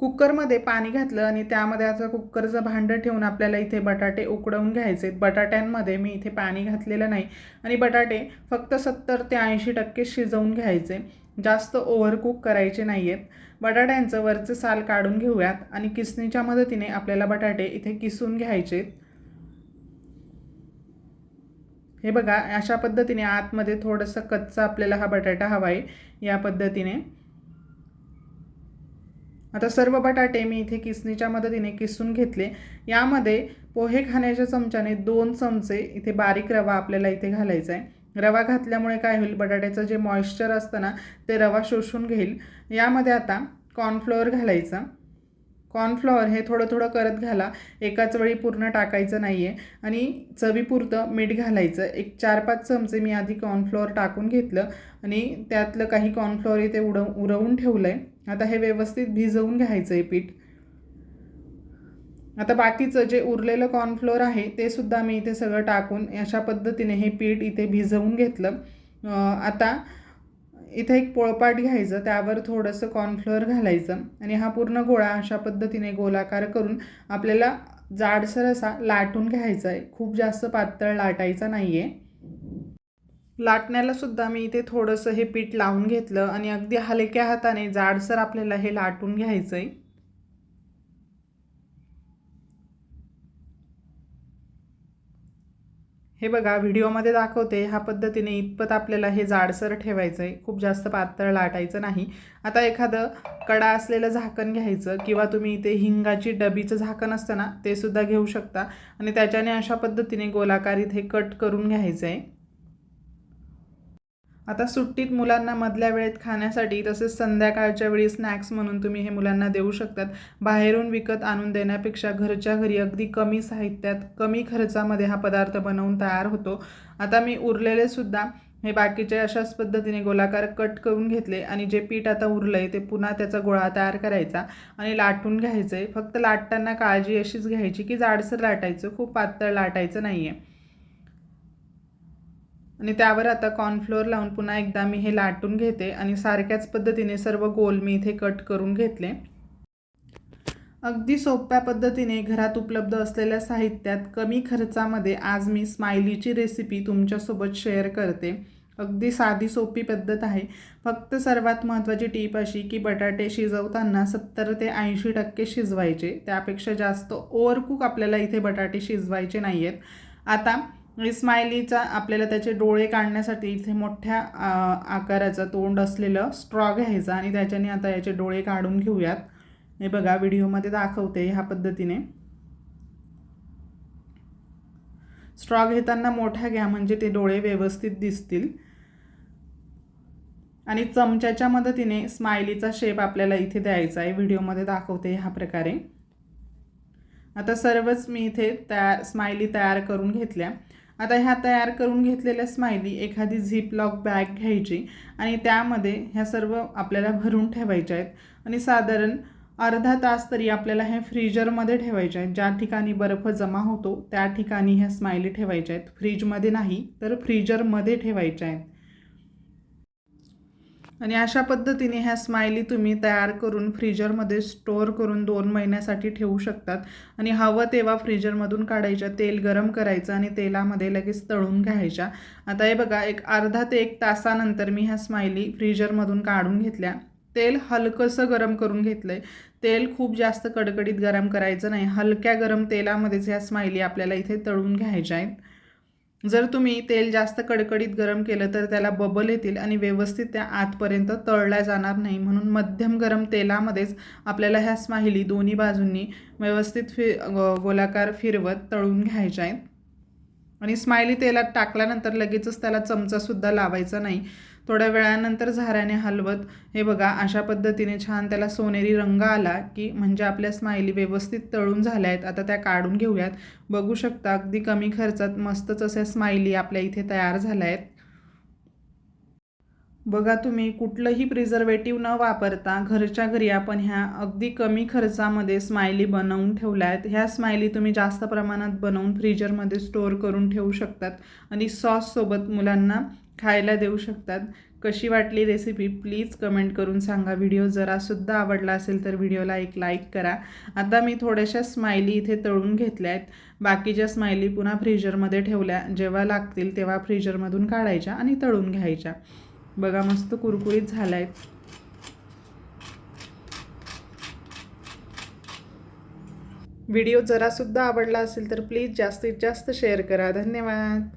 कुकरमध्ये पाणी घातलं आणि त्यामध्ये आता कुकरचं भांडं ठेवून आपल्याला इथे बटाटे उकडवून घ्यायचे. बटाट्यांमध्ये मी इथे पाणी घातलेलं नाही. आणि बटाटे फक्त सत्तर ते ऐंशी टक्के शिजवून घ्यायचे. जास्त ओव्हरकुक करायचे नाही आहेत बटाट्यांचं वरचं साल काढून घेऊयात आणि किसणीच्या मदतीने आपल्याला बटाटे इथे किसून घ्यायचे. हे बघा अशा पद्धतीने आतमध्ये थोडंसं कच्चा आपल्याला हा बटाटा हवा आहे. या पद्धतीने आता सर्व बटाटे मी इथे किसणीच्या मदतीने किसून घेतले. यामध्ये पोहे खाण्याच्या चमच्याने दोन चमचे इथे बारीक रवा आपल्याला इथे घालायचा आहे रवा घातल्यामुळे काय होईल? बटाट्याचं जे मॉइश्चर असतं ना ते रवा शोषून घेईल. यामध्ये आता कॉर्नफ्लोअर घालायचं. कॉर्नफ्लॉवर हे थोडं थोडं करत घाला. एकाच वेळी पूर्ण टाकायचं नाही आहे आणि चवीपुरतं मीठ घालायचं. एक चार पाच चमचे मी आधी कॉर्नफ्लॉवर टाकून घेतलं. आणि त्यातलं काही कॉर्नफ्लॉवर इथे उडव उरवून ठेवलं आहे आता हे व्यवस्थित भिजवून घ्यायचं आहे पीठ. आता बाकीचं जे उरलेलं कॉर्नफ्लोअर आहे ते सुद्धा मी इथे सगळं टाकून अशा पद्धतीने हे पीठ इथे भिजवून घेतलं. आता इथे एक पोळपाट घ्यायचं त्यावर थोडंसं कॉर्नफ्लोअर घालायचं आणि हा पूर्ण गोळा अशा पद्धतीने गोलाकार करून आपल्याला जाडसर असा लाटून घ्यायचा आहे खूप जास्त पातळ लाटायचा नाही आहे लाटण्याला सुद्धा मी इथे थोडंसं हे पीठ लावून घेतलं आणि अगदी हलक्या हाताने जाडसर आपल्याला हे लाटून घ्यायचं आहे हे बघा व्हिडिओमध्ये दाखवते ह्या पद्धतीने इतपत आपल्याला हे जाडसर ठेवायचं आहे खूप जास्त पातळ लाटायचं नाही. आता एखादं कडा असलेलं झाकण घ्यायचं किंवा तुम्ही इथे हिंगाची डबीचं झाकण असतं ना ते सुद्धा घेऊ शकता. आणि त्याच्याने अशा पद्धतीने गोलाकार इथे कट करून घ्यायचं आहे आता सुट्टीत मुलांना मधल्या वेळेत खाण्यासाठी तसेच संध्याकाळच्या वेळी स्नॅक्स म्हणून तुम्ही हे मुलांना देऊ शकतात. बाहेरून विकत आणून देण्यापेक्षा घरच्या घरी अगदी कमी साहित्यात कमी खर्चामध्ये हा पदार्थ बनवून तयार होतो. आता मी उरलेले सुद्धा हे बाकीचे अशाच पद्धतीने गोलाकार कट करून घेतले आणि जे पीठ आता उरलं आहे ते पुन्हा त्याचा गोळा तयार करायचा आणि लाटून घ्यायचं. आहे फक्त लाटताना काळजी अशीच घ्यायची की जाडसर लाटायचं खूप पातळ लाटायचं नाही आहे आणि त्यावर आता कॉर्नफ्लोअर लावून पुन्हा एकदा मी हे लाटून घेते आणि सारख्याच पद्धतीने सर्व गोल मी इथे कट करून घेतले. अगदी सोप्या पद्धतीने घरात उपलब्ध असलेल्या साहित्यात कमी खर्चामध्ये आज मी स्माइलीची रेसिपी तुमच्यासोबत शेअर करते. अगदी साधी सोपी पद्धत आहे. फक्त सर्वात महत्त्वाची टीप अशी की बटाटे शिजवताना सत्तर ते ऐंशी टक्के शिजवायचे. त्यापेक्षा जास्त ओवरकूक आपल्याला इथे बटाटे शिजवायचे नाही आहेत आता म्हणजे स्माइलीचा आपल्याला त्याचे डोळे काढण्यासाठी इथे मोठ्या आकाराचं तोंड असलेलं स्ट्रॉ घ्यायचा आणि त्याच्याने आता याचे डोळे काढून घेऊयात. हे बघा व्हिडिओमध्ये दाखवते ह्या पद्धतीने. स्ट्रॉ घेताना मोठ्या घ्या म्हणजे ते डोळे व्यवस्थित दिसतील. आणि चमच्याच्या मदतीने स्माइलीचा शेप आपल्याला इथे द्यायचा आहे. व्हिडिओमध्ये दाखवते ह्या प्रकारे. आता सर्वच मी इथे तयार स्माइली तयार करून घेतल्या. आता ह्या तयार करून घेतलेल्या स्माइली एखादी झिप लॉक बॅग घ्यायची आणि त्यामध्ये ह्या सर्व आपल्याला भरून ठेवायच्या आहेत. आणि साधारण अर्धा तास तरी आपल्याला हे फ्रीजरमध्ये ठेवायचे आहेत. ज्या ठिकाणी बर्फ जमा होतो त्या ठिकाणी ह्या स्माइली ठेवायच्या आहेत. फ्रीजमध्ये नाही तर फ्रीजरमध्ये ठेवायच्या आहेत. आणि अशा पद्धतीने ह्या स्माइली तुम्ही तयार करून फ्रीजरमध्ये स्टोअर करून दोन महिन्यासाठी ठेवू शकतात. आणि हवं तेव्हा फ्रीजरमधून काढायच्या तेल गरम करायचं आणि तेलामध्ये लगेच तळून घ्यायच्या. आता हे बघा एक अर्धा ते एक तासानंतर मी ह्या स्माइली फ्रीजरमधून काढून घेतल्या. तेल हलकंसं गरम करून घेतलं आहे तेल खूप जास्त कडकडीत गरम करायचं नाही. हलक्या गरम तेलामध्येच ह्या स्माइली आपल्याला इथे तळून घ्यायच्या आहेत. जर तुम्ही तेल जास्त कडकडीत गरम केलं तर त्याला बबल येतील आणि व्यवस्थित त्या आतपर्यंत तळल्या जाणार नाही. म्हणून मध्यम गरम तेलामध्येच आपल्याला ह्या स्माहिली दोन्ही बाजूंनी व्यवस्थित फि गोलाकार फिरवत तळून घ्यायच्या आहेत. आणि स्माइली तेलात टाकल्यानंतर लगेचच त्याला चमचासुद्धा लावायचा नाही. थोड्या वेळानंतर झाऱ्याने हलवत हे बघा अशा पद्धतीने छान त्याला सोनेरी रंग आला की म्हणजे आपल्या स्माइली व्यवस्थित तळून झाल्या आहेत आता त्या काढून घेऊयात. बघू शकता अगदी कमी खर्चात मस्तच अशा स्माइली आपल्या इथे तयार झाल्या आहेत बघा तुम्ही कुठलंही प्रिझर्वेटिव्ह न वापरता घरच्या घरी आपण ह्या अगदी कमी खर्चामध्ये स्माइली बनवून ठेवल्या आहेत ह्या स्माइली तुम्ही जास्त प्रमाणात बनवून फ्रीजरमध्ये स्टोअर करून ठेवू शकतात आणि सॉससोबत मुलांना खायला देऊ शकतात. कशी वाटली रेसिपी प्लीज कमेंट करून सांगा. व्हिडिओ जरासुद्धा आवडला असेल तर व्हिडिओला एक लाईक करा. आता मी थोड्याशा स्माइली इथे तळून घेतल्या आहेत बाकीच्या स्माइली पुन्हा फ्रीजरमध्ये ठेवल्या जेव्हा लागतील तेव्हा फ्रीजरमधून काढायच्या आणि तळून घ्यायच्या. बघा मस्त कुरकुरीत झाला आहे व्हिडिओ जरासुद्धा आवडला असेल तर प्लीज जास्तीत जास्त शेअर करा. धन्यवाद.